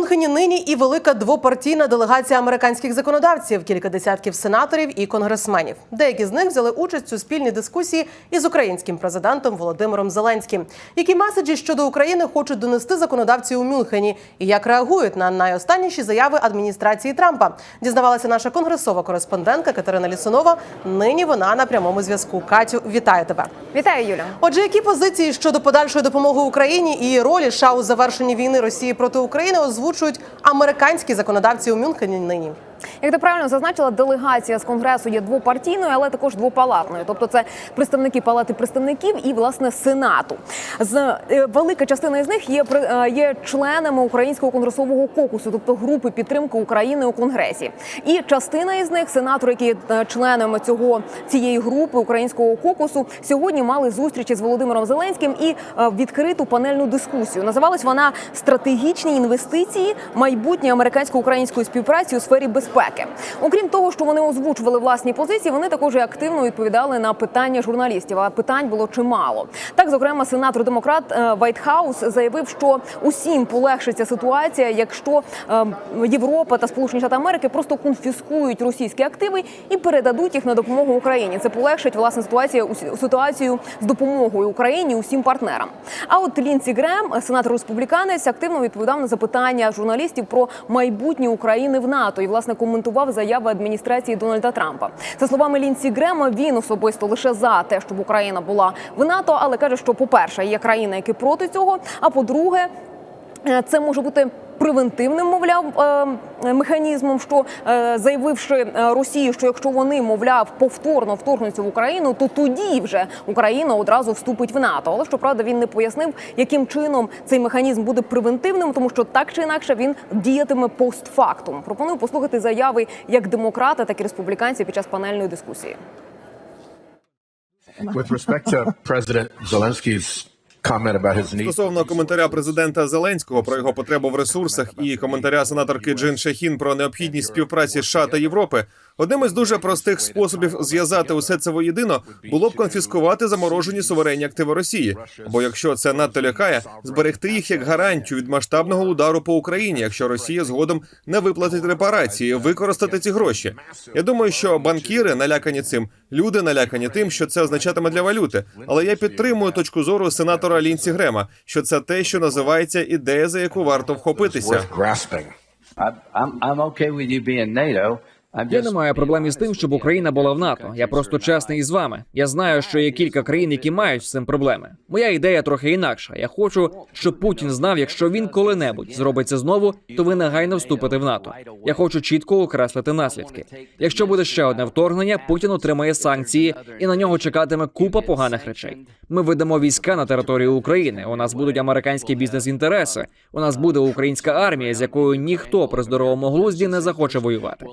Мюнхені нині і велика двопартійна делегація американських законодавців, кілька десятків сенаторів і конгресменів. Деякі з них взяли участь у спільній дискусії із українським президентом Володимиром Зеленським. Які меседжі щодо України хочуть донести законодавці у Мюнхені і як реагують на найостанніші заяви адміністрації Трампа? Дізнавалася наша конгресова кореспондентка Катерина Лісунова. Нині вона на прямому зв'язку. Катю, вітаю тебе. Вітаю, Юля. Отже, які позиції щодо подальшої допомоги Україні і ролі США у завершенні війни Росії проти України озвучують американські законодавці у Мюнхені нині? Як ти правильно зазначила, делегація з конгресу є двопартійною, але також двопалатною. Тобто, це представники палати представників і власне сенату. З е, велика частина із них є е, є членами українського конгресового кокусу, тобто групи підтримки України у конгресі. І частина із них, сенатори, які є е, членами цього цієї групи українського кокусу, сьогодні мали зустрічі з Володимиром Зеленським і відкриту панельну дискусію. Називалась вона стратегічні інвестиції майбутнє американсько-української співпраці у сфері безпеки. Окрім того, що вони озвучували власні позиції, вони також активно відповідали на питання журналістів. А питань було чимало. Так, зокрема, сенатор демократ е, Вайтхаус заявив, що усім полегшиться ситуація, якщо е, Європа та Сполучені Штати Америки просто конфіскують російські активи і передадуть їх на допомогу Україні. Це полегшить власне ситуацію ситуацію з допомогою Україні усім партнерам. А от Лінсі Грем, сенатор республіканець, активно відповідав на запитання журналістів про майбутнє України в НАТО і власне коментував заяви адміністрації Дональда Трампа. За словами Лінсі Грема, він особисто лише за те, щоб Україна була в НАТО, але каже, що по перше, є країни, які проти цього. А по-друге, Е, Це може бути превентивним, мовляв, е, механізмом, що е, заявивши е, Росії, що якщо вони, мовляв, повторно вторгнуться в Україну, то тоді вже Україна одразу вступить в НАТО. Але щоправда, він не пояснив, яким чином цей механізм буде превентивним, тому що так чи інакше він діятиме постфактум. Пропоную послухати заяви як демократа, так і республіканців під час панельної дискусії. With respect to President Zelensky's Стосовно коментаря президента Зеленського про його потребу в ресурсах і коментаря сенаторки Джин Шахін про необхідність співпраці США та Європи, одним із дуже простих способів зв'язати усе це воєдино було б конфіскувати заморожені суверенні активи Росії. Бо якщо це надто лякає, зберегти їх як гарантію від масштабного удару по Україні, якщо Росія згодом не виплатить репарації, використати ці гроші. Я думаю, що банкіри налякані цим, люди налякані тим, що це означатиме для валюти. Але я підтримую точку зору сенатора Лінсі Грема, що це те, що називається ідея, за яку варто вхопитися. I'm I'm okay with you being NATO. Я не маю проблем із тим, щоб Україна була в НАТО. Я просто чесний із вами. Я знаю, що є кілька країн, які мають з цим проблеми. Моя ідея трохи інакша. Я хочу, щоб Путін знав, якщо він коли-небудь зробить це знову, то ви негайно вступите в НАТО. Я хочу чітко окреслити наслідки. Якщо буде ще одне вторгнення, Путін отримає санкції, і на нього чекатиме купа поганих речей. Ми ведемо війська на територію України. У нас будуть американські бізнес-інтереси. У нас буде українська армія, з якою ніхто при здоровому глузді не захоче воювати.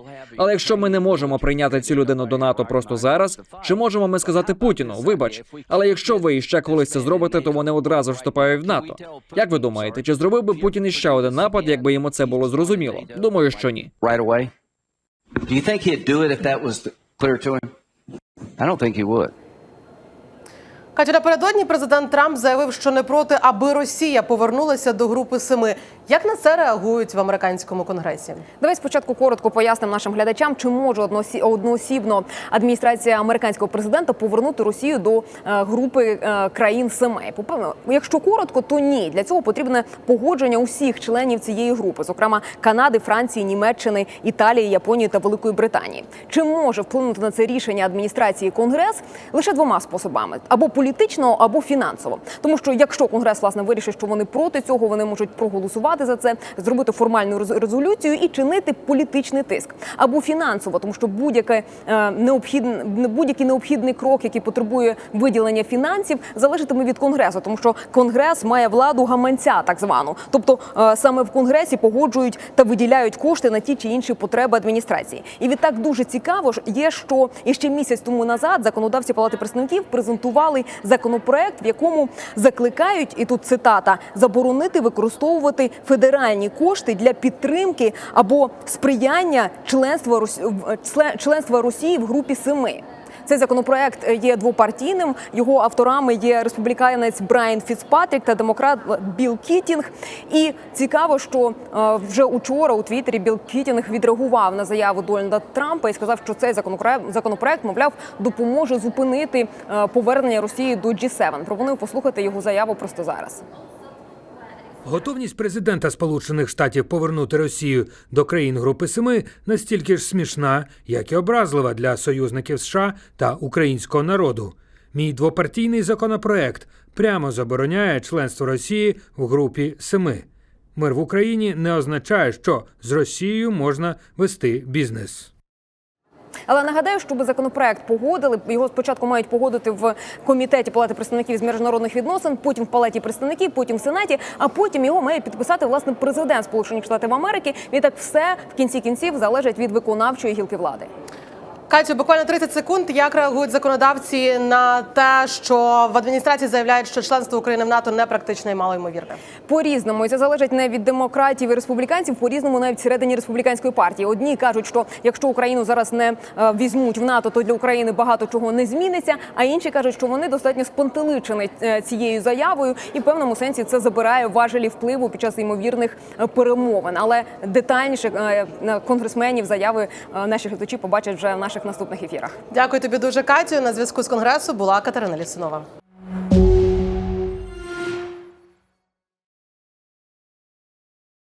Але якщо ми не можемо прийняти цю людину до НАТО просто зараз, чи можемо ми сказати Путіну, вибач, але якщо ви іще колись це зробите, то вони одразу вступають в НАТО. Як ви думаєте, чи зробив би Путін іще один напад, якби йому це було зрозуміло? Думаю, що ні. I don't think he would. Катю, напередодні президент Трамп заявив, що не проти, аби Росія повернулася до групи семи. Як на це реагують в американському конгресі? Давай спочатку коротко пояснимо нашим глядачам, чи може одноосі- одноосібно адміністрація американського президента повернути Росію до е, групи е, країн семи. Якщо коротко, то ні. Для цього потрібне погодження усіх членів цієї групи, зокрема Канади, Франції, Німеччини, Італії, Японії та Великої Британії. Чи може вплинути на це рішення адміністрації Конгрес лише двома способами: або політично, або фінансово. Тому що якщо Конгрес власне вирішить, що вони проти цього, вони можуть проголосувати за це, зробити формальну рез- резолюцію і чинити політичний тиск, або фінансово, тому що будь-яке е, необхідне будь-який необхідний крок, який потребує виділення фінансів, залежатиме від конгресу, тому що конгрес має владу гаманця, так звану. Тобто е, саме в конгресі погоджують та виділяють кошти на ті чи інші потреби адміністрації. І відтак дуже цікаво ж є, що іще місяць тому назад законодавці палати представників презентували законопроект, в якому закликають, і тут цитата заборонити використовувати федеральні кошти для підтримки або сприяння членства Росі- членства Росії в групі семи. Цей законопроект є двопартійним. Його авторами є республіканець Брайан Фіцпатрік та демократ Білл Кітінг. І цікаво, що е, вже учора у Твіттері Білл Кітінг відреагував на заяву Дональда Трампа і сказав, що цей законопроект, законопроект мовляв, допоможе зупинити е, повернення Росії до G7. Пропоную послухати його заяву просто зараз. Готовність президента Сполучених Штатів повернути Росію до країн Групи Семи настільки ж смішна, як і образлива для союзників США та українського народу. Мій двопартійний законопроект прямо забороняє членство Росії в групі Семи. Мир в Україні не означає, що з Росією можна вести бізнес. Але нагадаю, щоб законопроект погодили, його спочатку мають погодити в комітеті Палати представників з міжнародних відносин, потім в Палаті представників, потім в Сенаті, а потім його має підписати власне президент Сполучених Штатів Америки. Відтак все в кінці кінців залежить від виконавчої гілки влади. Катю, буквально 30 секунд. Як реагують законодавці на те, що в адміністрації заявляють, що членство України в НАТО не практичне і малоймовірне? По різному і це залежить не від демократів і республіканців, по різному навіть всередині республіканської партії. Одні кажуть, що якщо Україну зараз не е, візьмуть в НАТО, то для України багато чого не зміниться. А інші кажуть, що вони достатньо спонтеличені е, цією заявою, і в певному сенсі це забирає важелі впливу під час ймовірних е, перемовин. Але детальніше конгресменів заяви наші глядачі побачать вже в наших наступних ефірах. Дякую тобі дуже, Катю. На зв'язку з конгресу була Катерина Лісунова.